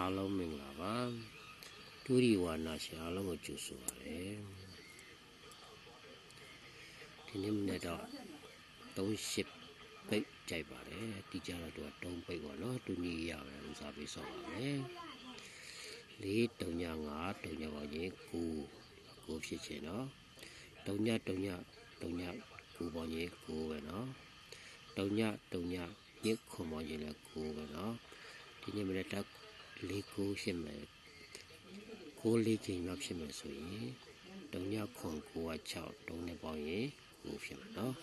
အားလုံးမင်္ဂလာပါဒုရီဝါနာရှင်အားလုံးကိုကြိုဆိုပါရစေဒီနေ့မနေ့တော့38ပိတ်ကြိုက်ပါတယ်ဒီကြတော့သူက3ပိတ်ပေါ့နော်သူညီရပဲဥစားပေးဆော့ပါမယ်4 3ည5 3ညပါရင်9 9ဖြစ်ချင်နော်3ည3ည3ည9ပေါ့ရင်9ပဲနော်3ည3ညညခွန်ပေါ့ရင်လည်း9ပဲနော်ဒီနေ့မနေ့တော့ လေးကိုဖြစ်မယ်ကိုလေးချိန်မှဖြစ်မယ်ဆိုရင်တုံညခွန်ကိုက6တုံးနဲ့ပေါင်းရင်ကိုဖြစ်မယ်နော်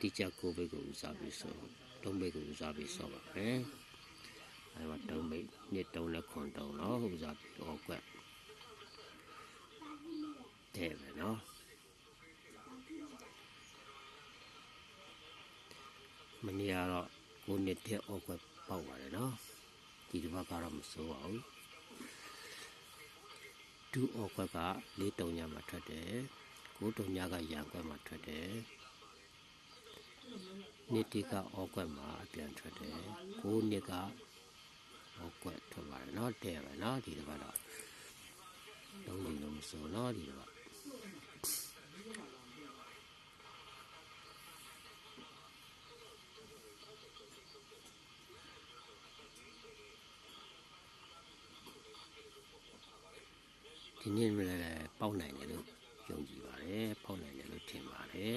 တိကျကိုဘိတ်ကိုဦးစားပြီးဆိုတုံးဘိတ်ကိုဦးစားပြီးဆော့ပါမယ်အဲမှာတုံးဘိတ်နှစ်တုံးနဲ့ခွန်တုံးနော်ဦးစားပြီးတော့ကွက်တဲ့မယ်နော်မနေ့ကတော့ကိုနှစ်တဲ့အောက်ကွက်ပေါက်ပါတယ်နော် ဒီတစ်ပတ်ကတော့မစိုးပါဘူးဒူအော်ခွက်ကလေးတုံညမှာထွက်တယ်ကိုတုံညကရံခွက်မှာထွက်တယ်နှစ်တိကအော်ခွက်မှာအပြန်ထွက်တယ်ကိုနှစ်ကအော်ခွက်ထွက်ပါတယ်เนาะတဲ့ပဲเนาะဒီတစ်ပတ်တော့လုံးလုံးလုံးမစိုးเนาะဒီတစ်ပတ် ဒီနေ့လည်းပေါက်နိုင်တယ်လို့ယုံကြည်ပါတယ်ပေါက်နိုင်တယ်လို့ထင်ပါတယ်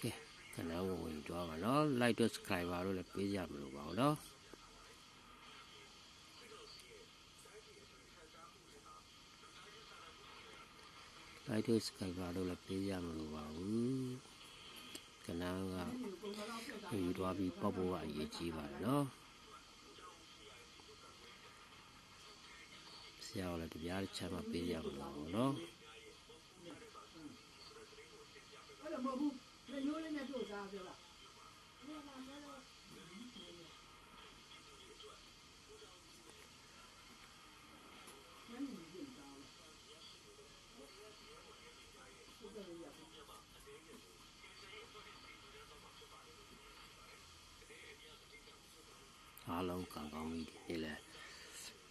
ကဲ ခဏဝင်ဝင်ကြွားပါနော် like တို့ subscriber တို့လည်းပေးကြမလို့ပါဘူးနော်လိုက်တို့စကိုက်ပါလို့လည်းပေးရမလို့ပါဘူးကနန်းကယူသွားပြီးပောက်ဖို့ကအရေးကြီးပါတယ်နော်ဆရာကလည်းတပြားတစ်ချက်မှပေးရမလို့ပါဘူးနော်အဲ့လိုမဟုတ်ဘူးလက်ညှိုး လေးနဲ့တို့စားပြောတာအားလုံးကံကောင်းပြီဒီနေ့လဲ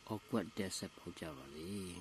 အောက်ကွက်တက်ဆက်ပေါက်ကြပါလေ